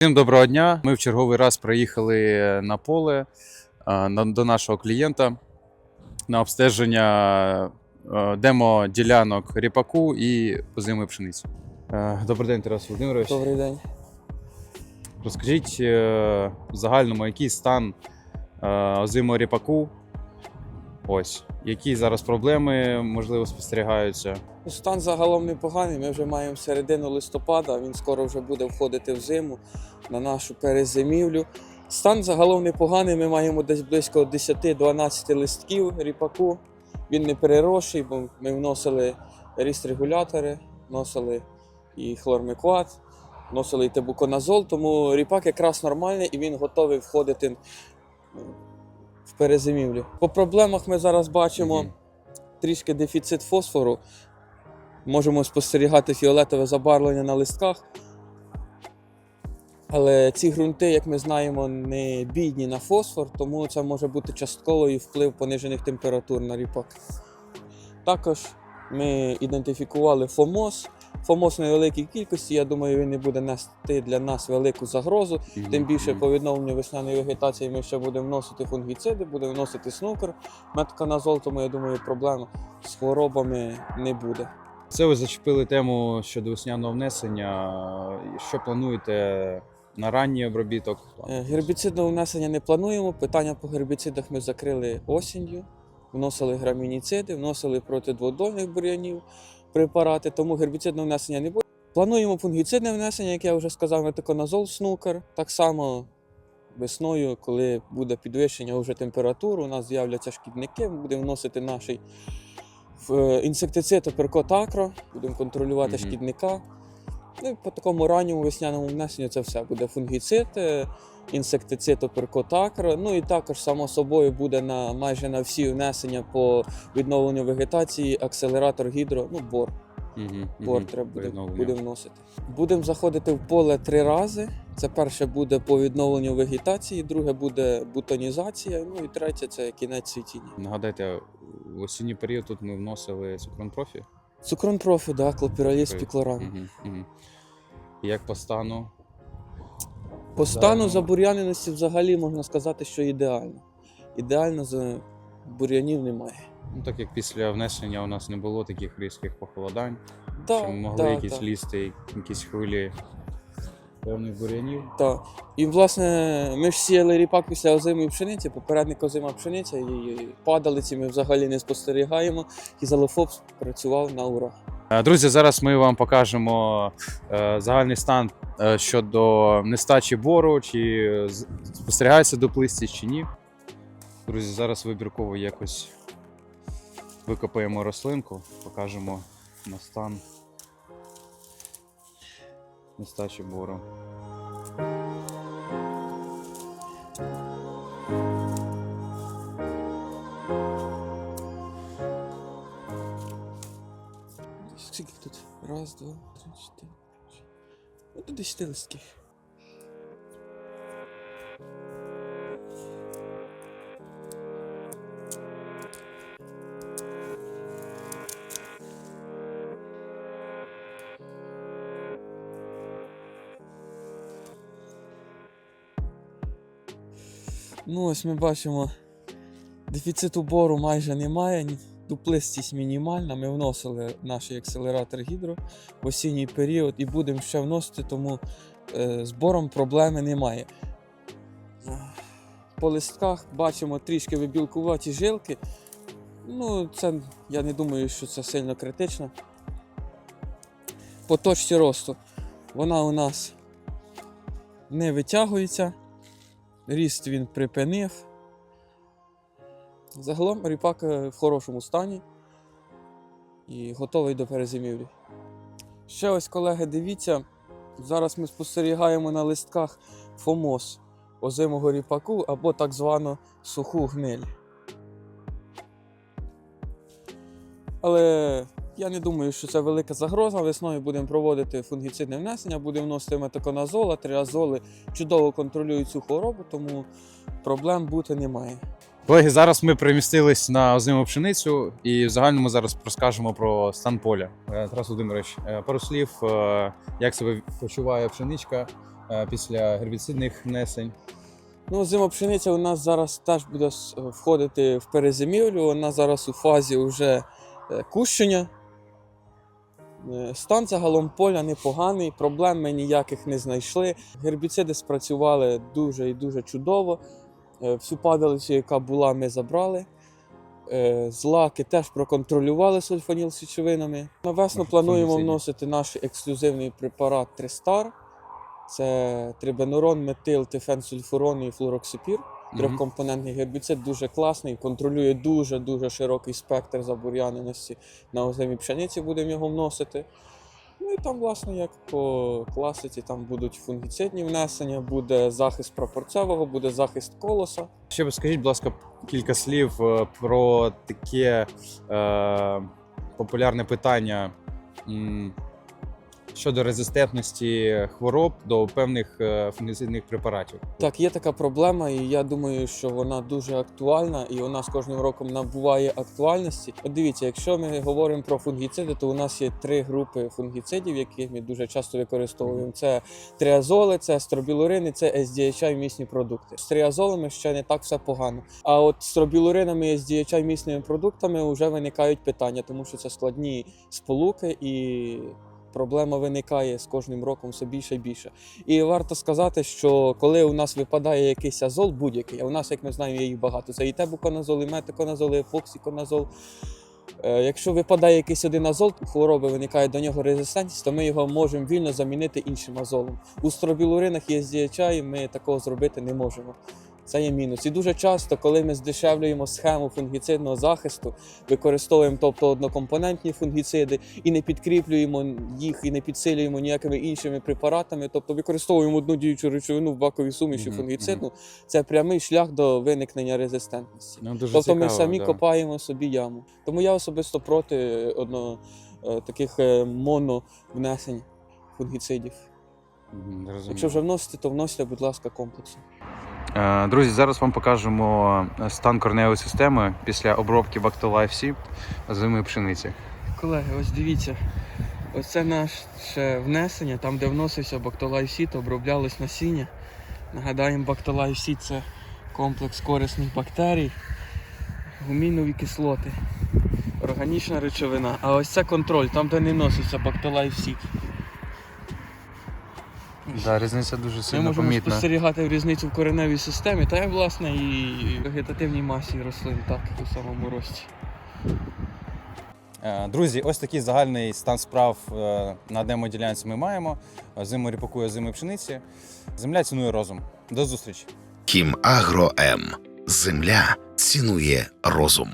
Всім доброго дня. Ми в черговий раз приїхали на поле до нашого клієнта на обстеження демо-ділянок ріпаку і позими пшениці. Е, Добрий день, Тарас Володимирович. Добрий день. Розкажіть е, в загальному, який стан е, озимого ріпаку. Ось, які зараз проблеми можливо спостерігаються. Ну, Стан загалом непоганий. Ми вже маємо середину листопада. Він скоро вже буде входити в зиму на нашу перезимівлю. Стан загалом непоганий. Ми маємо десь близько 10-12 листків ріпаку. Він не переросший, бо ми вносили ріст-регулятори, вносили і хлормикват, вносили і тебуконазол, тому ріпак якраз нормальний і він готовий входити ну, в перезимівлю. По проблемах ми зараз бачимо Мгм. трішки дефіцит фосфору. Можемо спостерігати фіолетове забарвлення на листках. Але ці ґрунти, як ми знаємо, не бідні на фосфор, тому це може бути частковий вплив понижених температур на ріпак. Також ми ідентифікували ФОМОС. ФОМОС в невеликій кількості, я думаю, він не буде нести для нас велику загрозу. Тим більше по відновленню весняної вегетації ми ще будемо вносити фунгіциди, будемо вносити снукер, метканазол, тому я думаю, проблем з хворобами не буде. Це ви зачепили тему щодо весняного внесення. Що плануєте на ранній обробіток? Е, Гербіцидного внесення не плануємо. Питання по гербіцидах ми закрили осінню, вносили грамініциди, вносили проти дводольних бур'янів препарати, тому гербіцидного внесення не буде. Плануємо фунгіцидне внесення, як я вже сказав, метиконазол, снукер. Так само весною, коли буде підвищення вже температури, у нас з'являться шкідники, ми будемо вносити наш е, інсектицид оперкот акро, будемо контролювати Мгм. шкідника. Ну і по такому ранньому весняному внесенню це все буде фунгіцид, е, інсектицид оперкотакр. Ну і також, само собою, буде на майже на всі внесення по відновленню вегетації акселератор гідро, ну бор. Угу, Бор треба буде, буде вносити. Будемо заходити в поле три рази. Це перше буде по відновленню вегетації, друге буде бутонізація, ну і третє це кінець цвітіння. Нагадайте, в осінній період тут ми вносили цукрон профі. Цукрон профі, да, клопіраліз, Окей. піклорам. Угу, угу. Як по стану? По стану забур'яненості взагалі можна сказати, що ідеально. Ідеально за бур'янів немає. Ну, так як після внесення у нас не було таких різких похолодань, Да, що могли да, якісь да. лізти, якісь хвилі певних бур'янів. Так. І власне ми ж сіяли ріпак після озимої пшениці, попередник озима пшениця, і падалиці ми взагалі не спостерігаємо. І залофоп працював на ура. Е, Друзі, зараз ми вам покажемо е, загальний стан е, щодо нестачі бору, чи спостерігається дуплистість чи ні. Друзі, зараз вибірково якось викопаємо рослинку, покажемо на стан нестачі бору. Скільки тут? Раз, два, три, чотири. Ну, до 10 листків. Ну, ось ми бачимо, дефіциту бору майже немає, дуплистість мінімальна. Ми вносили наш акселератор гідро в осінній період і будемо ще вносити, тому е, з бором проблеми немає. По листках бачимо трішки вибілкуваті жилки. Ну, це я не думаю, що це сильно критично. По точці росту вона у нас не витягується. Ріст він припинив. Загалом ріпак е, в хорошому стані і готовий до перезимівлі. Ще ось, колеги, дивіться, зараз ми спостерігаємо на листках фомоз озимого ріпаку або так звану суху гниль. Але я не думаю, що це велика загроза. Весною будемо проводити фунгіцидне внесення, будемо вносити метаконазол, триазоли чудово контролюють цю хворобу, тому проблем бути немає. Колеги, зараз ми перемістились на озиму пшеницю і в загальному зараз розкажемо про стан поля. Е, Тарас Володимирович, е, пару слів, е, як себе почуває пшеничка, після гербіцидних внесень. Ну, зима пшениця у нас зараз теж буде входити в перезимівлю. Вона зараз у фазі вже кущення. Стан загалом поля непоганий, проблем ми ніяких не знайшли. Гербіциди спрацювали дуже і дуже чудово. Е, Всю падалицю, яка була, ми забрали. Е, Злаки теж проконтролювали сульфаніл січовинами. На весну плануємо вносити наш ексклюзивний препарат Тристар. Це трибенурон, метил, тифенсульфурон і флуроксипір. Трьохкомпонентний гербіцид дуже класний, контролює дуже дуже широкий спектр забур'яненості на озимій пшениці. Будемо його вносити. Ну і там, власне, як по класиці, там будуть фунгіцидні внесення, буде захист прапорцевого, буде захист колоса. Ще б скажіть, будь ласка, кілька слів е, про таке е, популярне питання щодо резистентності хвороб до певних е, фунгіцидних препаратів. Так, є така проблема, і я думаю, що вона дуже актуальна, і вона з кожним роком набуває актуальності. От дивіться, якщо ми говоримо про фунгіциди, то у нас є три групи фунгіцидів, які ми дуже часто використовуємо. Це триазоли, це стробілурини, це SDHI місні продукти. З триазолами ще не так все погано. А от стробілуринами і SDHI місними продуктами вже виникають питання, тому що це складні сполуки і. Проблема виникає з кожним роком все більше і більше. І варто сказати, що коли у нас випадає якийсь азол, будь-який, а у нас, як ми знаємо, є їх багато. Це і тебуконазол, і метиконазол, і ефоксиконазол. Е, Якщо випадає якийсь один азол, хвороби виникає до нього резистентність, то ми його можемо вільно замінити іншим азолом. У стробілуринах є здіяча, і ми такого зробити не можемо. Це є мінус. І дуже часто, коли ми здешевлюємо схему фунгіцидного захисту, використовуємо тобто однокомпонентні фунгіциди і не підкріплюємо їх і не підсилюємо ніякими іншими препаратами, тобто використовуємо одну діючу речовину в баковій суміші Мгм, фунгіцидну, це прямий шлях до виникнення резистентності. Ну, дуже Тобто ми самі да. копаємо собі яму. Тому я особисто проти одно, е, таких е, моновнесень фунгіцидів. Мгм, зрозуміло. Якщо вже вносите, то вносите, будь ласка, комплексно. Е, Друзі, зараз вам покажемо стан корневої системи після обробки Bactolife C зими пшениці. Колеги, ось дивіться. Ось це наше внесення, там, де вносився бактолайсіт, оброблялось насіння. Нагадаємо, бактолайсіт це комплекс корисних бактерій, гумінові кислоти, органічна речовина. А ось це контроль, там, де не вносився бактолайсіт. Да, різниця дуже Ми сильно можемо помітна. спостерігати різницю в кореневій системі, та й власне і вегетативній масі рослин, так, у самому рості. Е, Друзі, ось такий загальний стан справ е, на демоділянці ми маємо. Зиму ріпакує зими пшениці. Земля цінує розум. До зустрічі! Кім Агро М. Земля цінує розум.